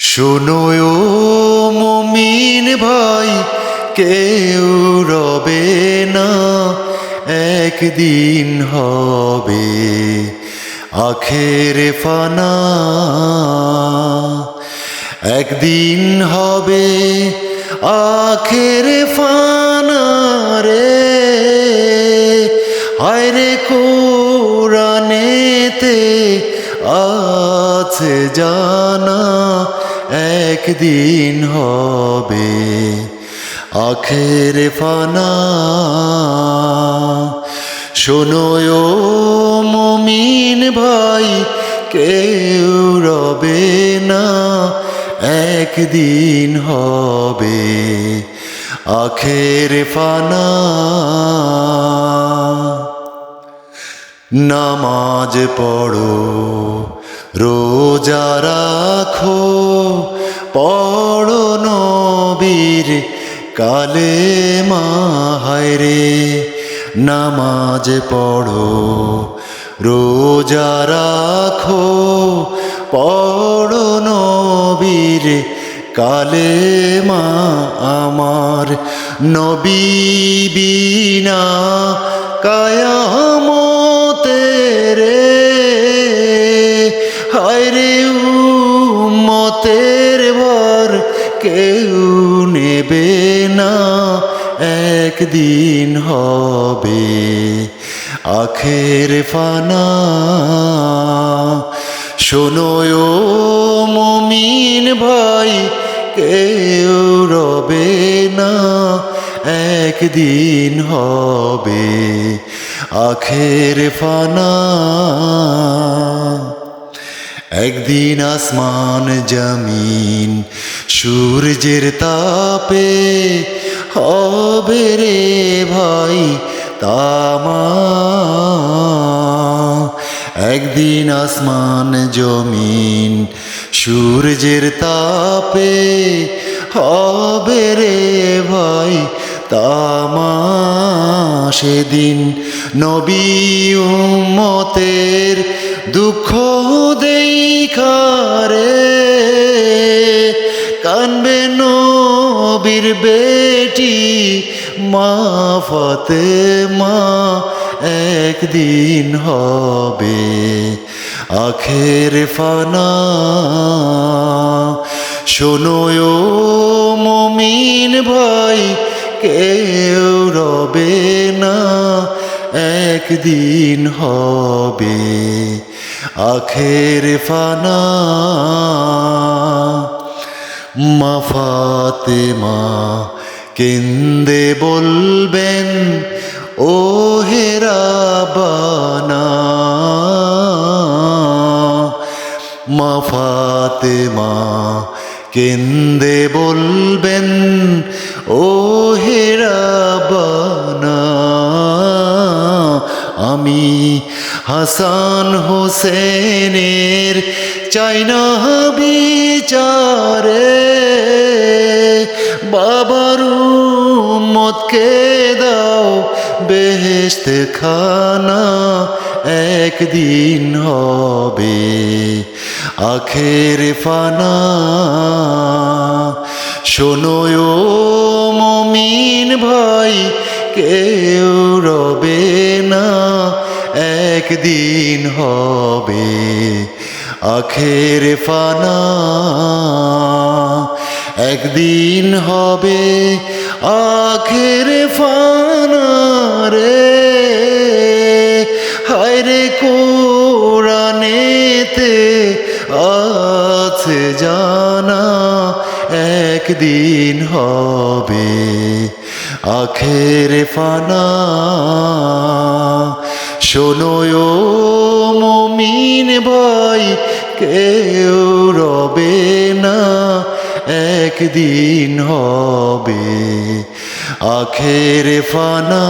শোনো মমিন ভাই, কেউ রবে না, একদিন হবে আখের ফানা। একদিন হবে আখের ফানা রে। হায়রে কোরআনেতে আছে জানা একদিন হবে আখের ফানা। শোনো মমিন ভাই, কেউ রবে না। একদিন হবে আখের ফানা। নামাজ পড়ো রোজা রাখো, পড়ো নবীর কালে মাহারে নামাজ পড়ো। রোজা রাখো, পড়ো নবীর কালে মা, আমার নবী বিনা কায়ামতে হায়রে মতের ভর, কেউ নেবে না, একদিন হবে আখের ফানা। শোনো ও মমিন ভাই, কেউ রবে না, একদিন হবে আখের ফানা। একদিন আসমান জমিন সূর্যের তাপে হবে রে ভাই তামা। একদিন আসমান জমিন সূর্যের তাপে হবে রে ভাই তামা। সেদিন নবী উম্মতের দুঃখ দেখারে কানবে নবীর বেটি মা ফতে মা একদিন হবে আখের ফানা। শোনো মমিন ভাই, কেউ রবে না, একদিন হবে। আখের ফানা মা কেন্দে বলবেন ও বানা মা কেন্দে বলবেন ও হেরা বানা আমি হাসান হোসেনের চাইনা বিচারে। বাবার মতকে দাও বেহেস্ত খানা একদিন হবে আখের ফানা। শোনো মমিন ভাই, কেউ রবে না। একদিন হবে আখের ফানা। একদিন হবে আখের ফানা রে। হায়রে কোরআনেতে আছে জানা, একদিন হবে আখের ফানা। শোনো মমিন ভাই কেউ রবে না একদিন হবে আখের ফানা।